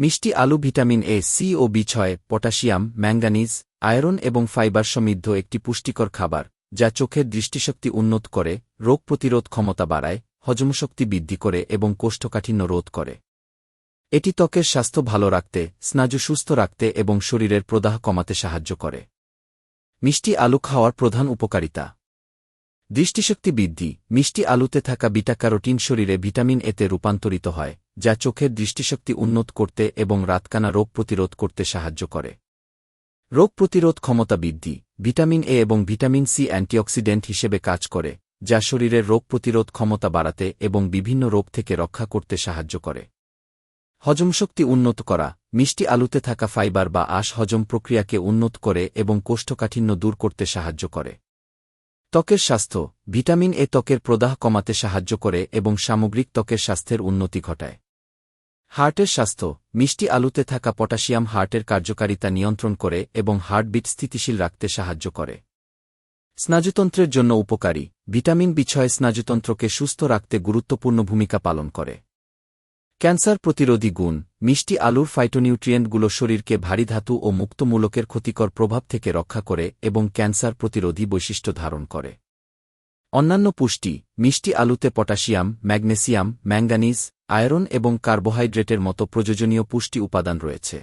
মিষ্টি আলু vitamin A, C ও বি ছয়, পটাশিয়াম, ম্যাঙ্গানিজ, আয়রন এবং ফাইবার সমৃদ্ধ একটি পুষ্টিকর খাবার, যা চোখের দৃষ্টিশক্তি উন্নত করে, রোগ প্রতিরোধ ক্ষমতা বাড়ায়, হজমশক্তি বৃদ্ধি করে এবং কোষ্ঠকাঠিন্য রোধ করে। এটি ত্বকের স্বাস্থ্য ভালো রাখতে, স্নায়ু সুস্থ রাখতে এবং শরীরের প্রদাহ কমাতে সাহায্য করে। মিষ্টি আলু খাওয়ার প্রধান উপকারিতা। দৃষ্টিশক্তি বৃদ্ধি। মিষ্টি আলুতে থাকা বিটাক্যারোটিন শরীরে ভিটামিন এতে রূপান্তরিত হয়। যা চোখের দৃষ্টিশক্তি উন্নত করতে এবং রাতকানা রোগ প্রতিরোধ করতে সাহায্য করে। রোগ প্রতিরোধ ক্ষমতা বৃদ্ধি, ভিটামিন এ এবং ভিটামিন সি অ্যান্টিঅক্সিডেন্ট হিসেবে কাজ করে, যা শরীরের রোগ প্রতিরোধ ক্ষমতা বাড়াতে এবং বিভিন্ন রোগ থেকে রক্ষা করতে সাহায্য করে। হজমশক্তি উন্নত করা, মিষ্টি আলুতে থাকা ফাইবার বা আশ হজম প্রক্রিয়াকে উন্নত করে এবং কোষ্ঠকাঠিন্য দূর করতে সাহায্য করে। ত্বকের স্বাস্থ্য, ভিটামিন এ ত্বকের প্রদাহ কমাতে সাহায্য করে এবং সামগ্রিক ত্বকের স্বাস্থ্যের উন্নতি ঘটায়। হার্টের স্বাস্থ্য, মিষ্টি আলুতে থাকা পটাশিয়াম হার্টের কার্যকারিতা নিয়ন্ত্রণ করে এবং হার্টবিট স্থিতিশীল রাখতে সাহায্য করে। স্নায়ুতন্ত্রের জন্য উপকারী, ভিটামিন বিছয় স্নায়ুতন্ত্রকে সুস্থ রাখতে গুরুত্বপূর্ণ ভূমিকা পালন করে। ক্যান্সার প্রতিরোধী গুণ, মিষ্টি আলুর ফাইটোনিউট্রিয়েন্টগুলো শরীরকে ভারী ধাতু ও মুক্তমূলকের ক্ষতিকর প্রভাব থেকে রক্ষা করে এবং ক্যান্সার প্রতিরোধী বৈশিষ্ট্য ধারণ করে। অন্যান্য পুষ্টি, মিষ্টি আলুতে পটাশিয়াম, ম্যাগনেসিয়াম ম্যাঙ্গানিজ আয়রন এবং কার্বোহাইড্রেটের মতো প্রয়োজনীয় পুষ্টি উপাদান রয়েছে।